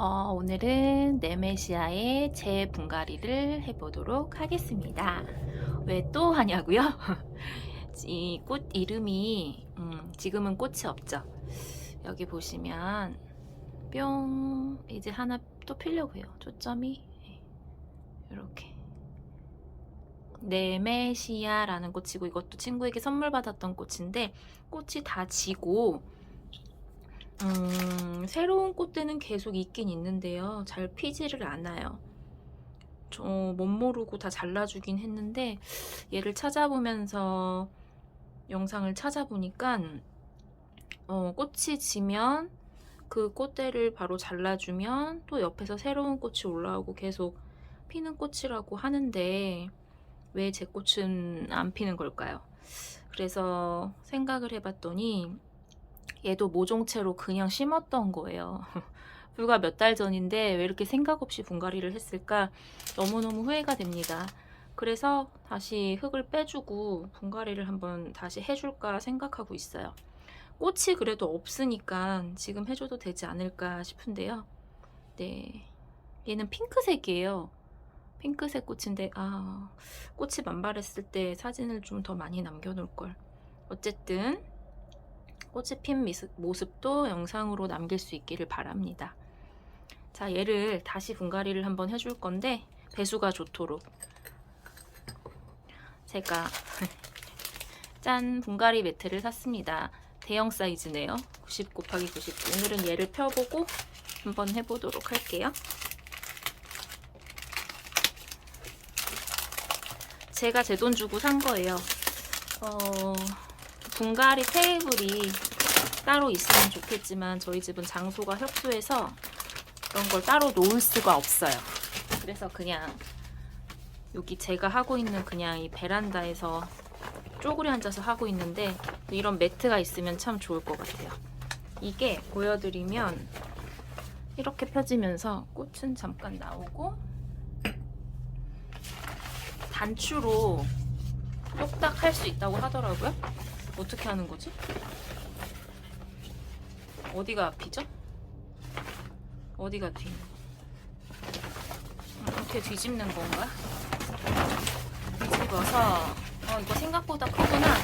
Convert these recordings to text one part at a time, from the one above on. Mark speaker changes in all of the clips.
Speaker 1: 어, 오늘은 네메시아의 재분갈이를 해보도록 하겠습니다. 왜 또 하냐고요? 이 꽃 이름이 음, 지금은 꽃이 없죠. 여기 보시면 뿅 이제 하나 또 피려고 해요. 초점이 이렇게 네메시아라는 꽃이고 이것도 친구에게 선물 받았던 꽃인데 꽃이 다 지고 음, 새로운 꽃들은 계속 있긴 있는데요. 잘 피지를 않아요. 저 못 모르고 다 잘라주긴 했는데 얘를 찾아보면서 영상을 찾아보니까 어, 꽃이 지면 그 꽃대를 바로 잘라주면 또 옆에서 새로운 꽃이 올라오고 계속 피는 꽃이라고 하는데 왜 제 꽃은 안 피는 걸까요? 그래서 생각을 해봤더니 얘도 모종채로 그냥 심었던 거예요. 불과 몇 달 전인데 왜 이렇게 생각 없이 분갈이를 했을까 너무너무 후회가 됩니다. 그래서 다시 흙을 빼주고 분갈이를 한번 다시 해줄까 생각하고 있어요. 꽃이 그래도 없으니까 지금 해줘도 되지 않을까 싶은데요. 네. 얘는 핑크색이에요. 핑크색 꽃인데, 아, 꽃이 만발했을 때 사진을 좀 더 많이 남겨놓을 걸. 어쨌든, 꽃이 핀 모습도 영상으로 남길 수 있기를 바랍니다. 자, 얘를 다시 분갈이를 한번 해줄 건데 배수가 좋도록 제가 짠 분갈이 매트를 샀습니다. 대형 사이즈네요. 90 곱하기 90. 오늘은 얘를 펴보고 한번 해보도록 할게요. 제가 제 돈 주고 산 거예요. 어, 분갈이 테이블이 따로 있으면 좋겠지만 저희 집은 장소가 협소해서 그런 걸 따로 놓을 수가 없어요. 그래서 그냥 여기 제가 하고 있는 그냥 이 베란다에서 쪼그려 앉아서 하고 있는데 이런 매트가 있으면 참 좋을 것 같아요. 이게 보여드리면 이렇게 펴지면서 꽃은 잠깐 나오고 단추로 똑딱 할 수 있다고 하더라고요. 어떻게 하는 거지? 어디가 앞이죠? 어디가 뒤? 이렇게 뒤집는 건가? 뒤집어서 어 이거 생각보다 크구나.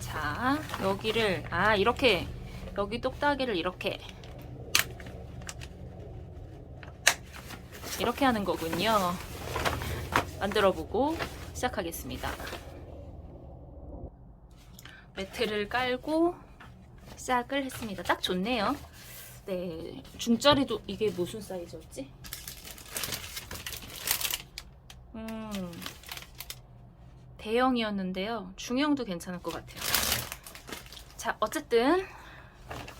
Speaker 1: 자 여기를 아 이렇게 여기 똑딱이를 이렇게 이렇게 하는 거군요. 만들어 보고 시작하겠습니다. 매트를 깔고 시작을 했습니다. 딱 좋네요. 네, 중짜리도 이게 무슨 사이즈였지? 음, 대형이었는데요. 중형도 괜찮을 것 같아요. 자, 어쨌든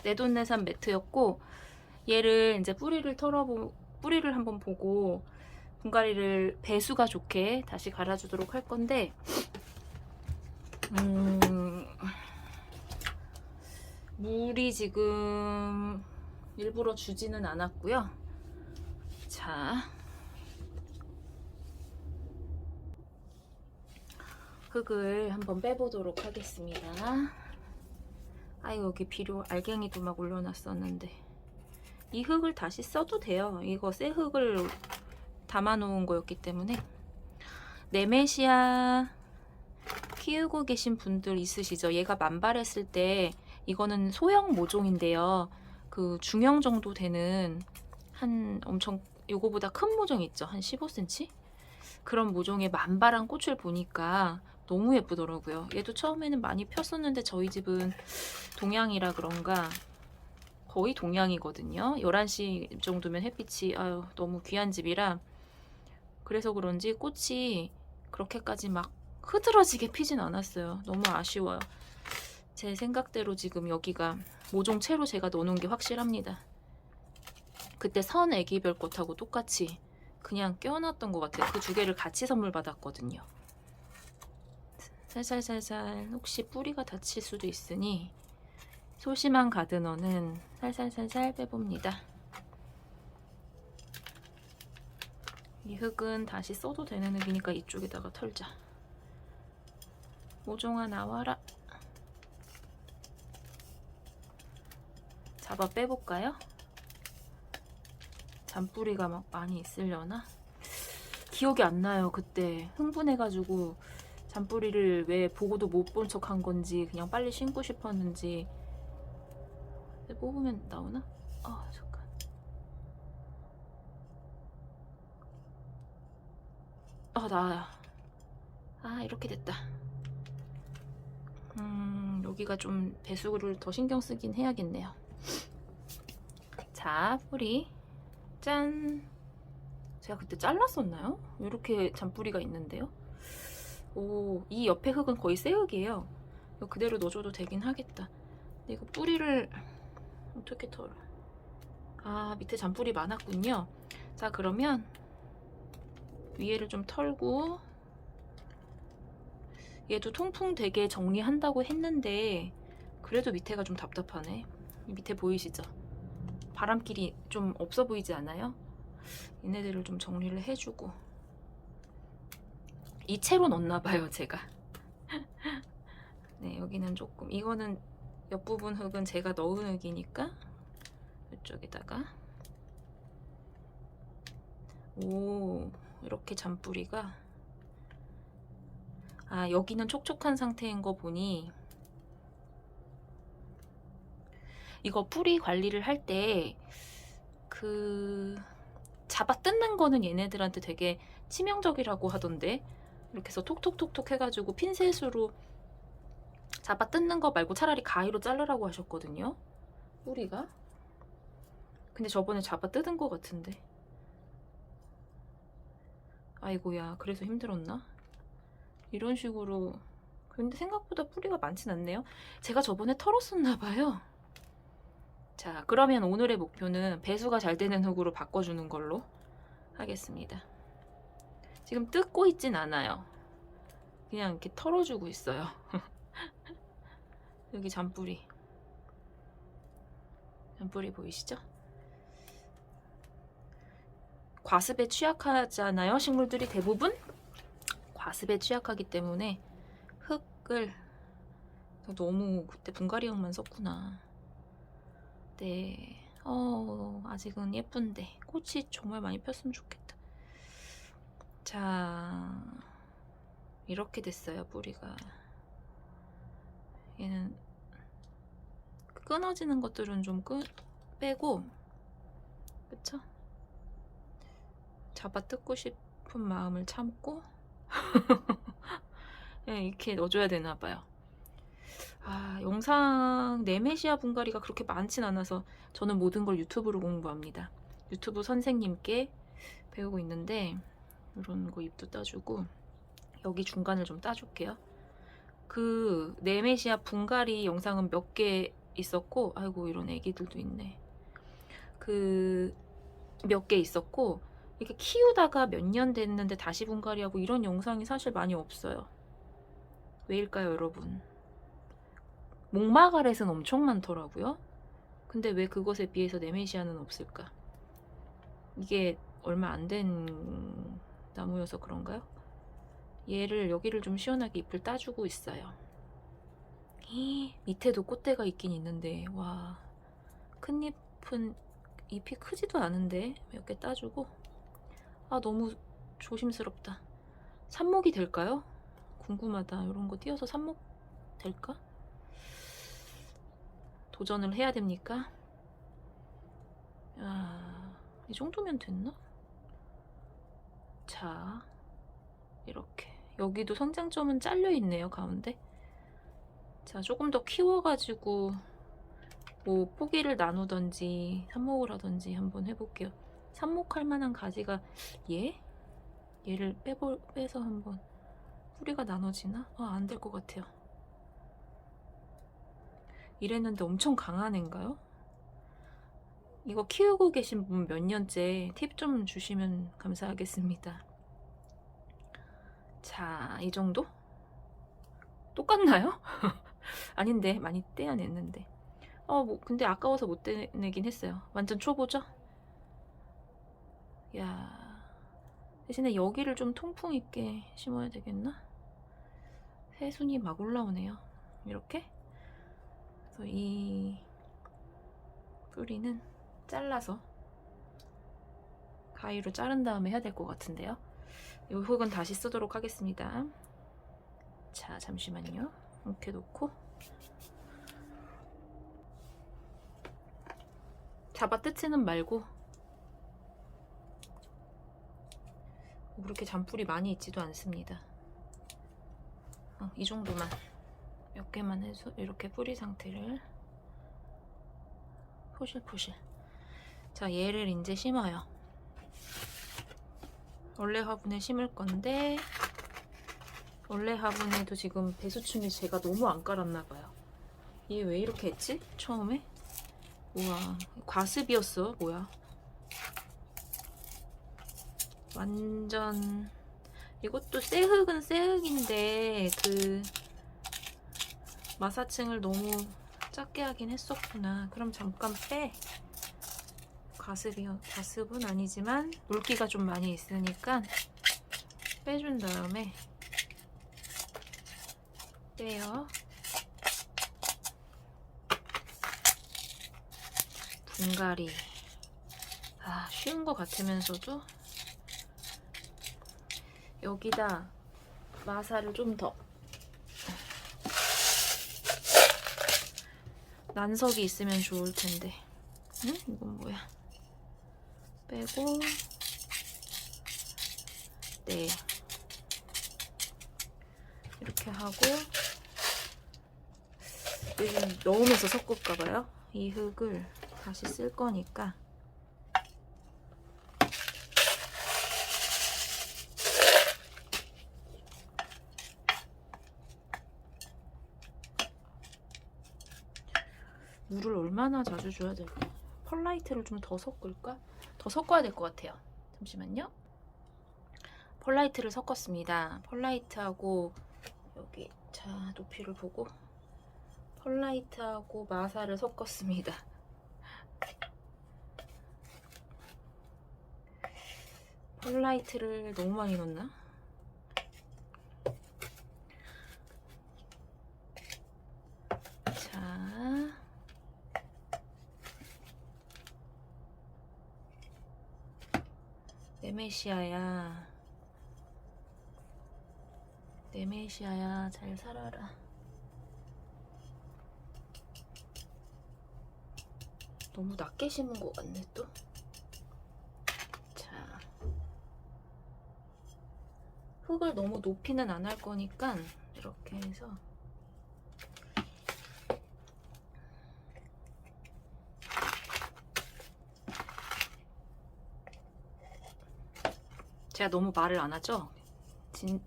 Speaker 1: 내돈내산 매트였고 얘를 이제 뿌리를 털어보 뿌리를 한번 보고 분갈이를 배수가 좋게 다시 갈아주도록 할 건데 음, 물이 지금 일부러 주지는 않았고요. 자, 흙을 한번 빼보도록 하겠습니다. 아 여기 비료 알갱이도 막 올려놨었는데 이 흙을 다시 써도 돼요. 이거 새 흙을 담아놓은 거였기 때문에 네메시아 키우고 계신 분들 있으시죠? 얘가 만발했을 때 이거는 소형 모종인데요. 그 중형 정도 되는 한 엄청 요거보다 큰 모종 있죠? 한 15cm? 그런 모종의 만발한 꽃을 보니까 너무 예쁘더라고요. 얘도 처음에는 많이 폈었는데 저희 집은 동양이라 그런가 거의 동양이거든요. 11시 정도면 햇빛이 아유 너무 귀한 집이라 그래서 그런지 꽃이 그렇게까지 막 흐드러지게 피진 않았어요. 너무 아쉬워요. 제 생각대로 지금 여기가 모종채로 제가 넣어놓은 게 확실합니다. 그때 선 애기별 꽃하고 똑같이 그냥 껴놨던 것 같아요. 그 두 개를 같이 선물 받았거든요. 살살살살 혹시 뿌리가 다칠 수도 있으니 소심한 가드너는 살살살살 빼봅니다. 이 흙은 다시 써도 되는 흙이니까 이쪽에다가 털자. 모종아 나와라. 잡아 빼볼까요? 잔뿌리가 막 많이 있으려나? 기억이 안 나요. 그때 흥분해가지고 잔뿌리를 왜 보고도 못 본 척 한 건지 그냥 빨리 신고 싶었는지 뽑으면 나오나? 아 잠깐 아 나야 아 이렇게 됐다 음 여기가 좀 배수를 더 신경 쓰긴 해야겠네요 자 뿌리 짠 제가 그때 잘랐었나요? 이렇게 잔뿌리가 있는데요 오, 이 옆에 흙은 거의 새 흙이에요. 이거 그대로 넣어줘도 되긴 하겠다. 근데 이거 뿌리를 어떻게 털어? 아, 밑에 잔뿌리 많았군요. 자, 그러면 위에를 좀 털고 얘도 통풍 되게 정리한다고 했는데 그래도 밑에가 좀 답답하네. 이 밑에 보이시죠? 바람길이 좀 없어 보이지 않아요? 얘네들을 좀 정리를 해주고 이 채로 넣나 봐요, 제가. 네, 여기는 조금 이거는 옆부분 흙은 제가 넣은 흙이니까 이쪽에다가 오, 이렇게 잔뿌리가 아, 여기는 촉촉한 상태인 거 보니 이거 뿌리 관리를 할 때 그 잡아 뜯는 거는 얘네들한테 되게 치명적이라고 하던데 이렇게 해서 톡톡톡톡 해가지고 핀셋으로 잡아 뜯는 거 말고 차라리 가위로 자르라고 하셨거든요. 뿌리가. 근데 저번에 잡아 뜯은 거 같은데. 아이고야, 그래서 힘들었나? 이런 식으로. 근데 생각보다 뿌리가 많진 않네요. 제가 저번에 털었었나 봐요. 자, 그러면 오늘의 목표는 배수가 잘 되는 흙으로 바꿔주는 걸로 하겠습니다. 지금 뜯고 있진 않아요. 그냥 이렇게 털어주고 있어요. 여기 잔뿌리. 잔뿌리 보이시죠? 과습에 취약하잖아요. 식물들이 대부분 과습에 취약하기 때문에 흙을 너무 그때 분갈이형만 썼구나. 네. 어, 아직은 예쁜데 꽃이 정말 많이 폈으면 좋겠다. 자, 이렇게 됐어요, 뿌리가. 얘는 끊어지는 것들은 좀 끄, 빼고, 그쵸? 잡아 뜯고 싶은 마음을 참고, 예, 이렇게 넣어줘야 되나 봐요. 아, 영상 네메시아 분갈이가 그렇게 많진 않아서 저는 모든 걸 유튜브로 공부합니다. 유튜브 선생님께 배우고 있는데, 이런 거 잎도 따주고 여기 중간을 좀 따줄게요. 그 네메시아 분갈이 영상은 몇 개 있었고 아이고 이런 애기들도 있네. 그 몇 개 있었고 이렇게 키우다가 몇 년 됐는데 다시 분갈이하고 이런 영상이 사실 많이 없어요. 왜일까요, 여러분? 목마가렛은 엄청 많더라고요. 근데 왜 그것에 비해서 네메시아는 없을까? 이게 얼마 안 된 나무여서 그런가요? 얘를 여기를 좀 시원하게 잎을 따주고 있어요. 히, 밑에도 꽃대가 있긴 있는데 와 큰 잎은 잎이 크지도 않은데 몇 개 따주고 아 너무 조심스럽다. 삽목이 될까요? 궁금하다. 이런 거 띄어서 삽목 될까? 도전을 해야 됩니까? 아, 이 정도면 됐나? 자, 이렇게. 여기도 성장점은 잘려 있네요, 가운데. 자, 조금 더 키워가지고, 뭐, 포기를 나누던지, 삽목을 하던지 한번 해볼게요. 삽목할 만한 가지가, 얘? 얘를 빼볼, 빼서 한번. 뿌리가 나눠지나? 아, 안 될 것 같아요. 이랬는데 엄청 강한 애인가요? 이거 키우고 계신 분 몇 년째 팁 좀 주시면 감사하겠습니다. 자, 이 정도? 똑같나요? 아닌데, 많이 떼어냈는데. 어, 뭐, 근데 아까워서 못 떼내긴 했어요. 완전 초보죠? 야 대신에 여기를 좀 통풍 있게 심어야 되겠나? 새순이 막 올라오네요. 이렇게. 그래서 이 뿌리는 잘라서 가위로 자른 다음에 해야 될 것 같은데요. 이 흙은 다시 쓰도록 하겠습니다. 자, 잠시만요. 이렇게 놓고 잡아 뜯지는 말고 그렇게 잔뿌리 많이 있지도 않습니다. 어, 이 정도만 몇 개만 해서 이렇게 뿌리 상태를 포실포실 자 얘를 이제 심어요 원래 화분에 심을 건데 원래 화분에도 지금 배수충이 제가 너무 안 깔았나 봐요 얘 왜 이렇게 했지? 처음에? 우와 과습이었어 뭐야 완전 이것도 새 흙은 새 흙인데 그 마사층을 너무 작게 하긴 했었구나. 그럼 잠깐 빼. 가습이 가습은 아니지만 물기가 좀 많이 있으니까 빼준 다음에 빼요. 분갈이. 아, 쉬운 것 같으면서도 여기다 마사를 좀 더 난석이 있으면 좋을 텐데. 응? 이건 뭐야? 빼고 네 이렇게 하고 요즘 넣으면서 섞을까 봐요. 이 흙을 다시 쓸 거니까 물을 얼마나 자주 줘야 될까? 펄라이트를 좀 더 섞을까? 더 섞어야 될 것 같아요. 잠시만요. 펄라이트를 섞었습니다. 펄라이트하고 여기 자 높이를 보고 펄라이트하고 마사를 섞었습니다. 펄라이트를 너무 많이 넣나? 자, 네메시아야. 네메시아야, 잘 살아라. 너무 낮게 심은 것 같네, 또. 자. 흙을 너무 높이는 안 할 거니까, 이렇게 해서. 제가 너무 말을 안 하죠? 진,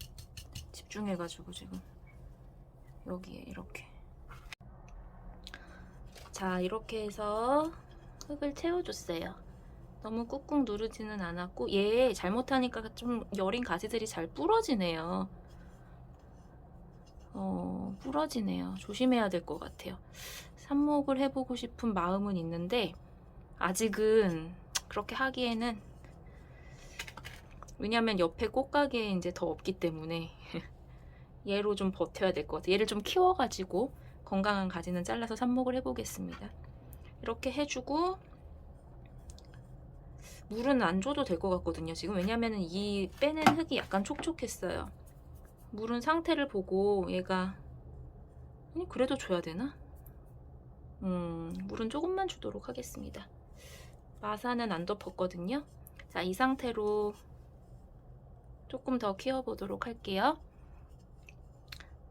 Speaker 1: 집중해가지고 지금 여기에 이렇게. 자 이렇게 해서 흙을 채워줬어요. 너무 꾹꾹 누르지는 않았고 얘 잘못하니까 좀 여린 가지들이 잘 부러지네요. 어 부러지네요. 조심해야 될 것 같아요. 삽목을 해보고 싶은 마음은 있는데 아직은 그렇게 하기에는 왜냐면 옆에 꽃가게에 이제 더 없기 때문에 얘로 좀 버텨야 될 것 같아요. 얘를 좀 키워가지고 건강한 가지는 잘라서 삽목을 해보겠습니다. 이렇게 해주고 물은 안 줘도 될 것 같거든요. 지금 왜냐면은 이 빼낸 흙이 약간 촉촉했어요. 물은 상태를 보고 얘가 그래도 줘야 되나? 음 물은 조금만 주도록 하겠습니다. 마사는 안 덮었거든요. 자 이 상태로 조금 더 키워보도록 할게요.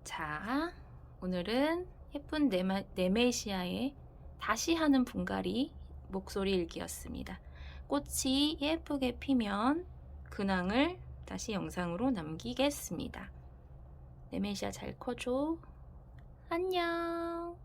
Speaker 1: 자, 오늘은 예쁜 네마, 네메시아의 다시 하는 분갈이 목소리 일기였습니다. 꽃이 예쁘게 피면 근황을 다시 영상으로 남기겠습니다. 네메시아 잘 커줘. 안녕.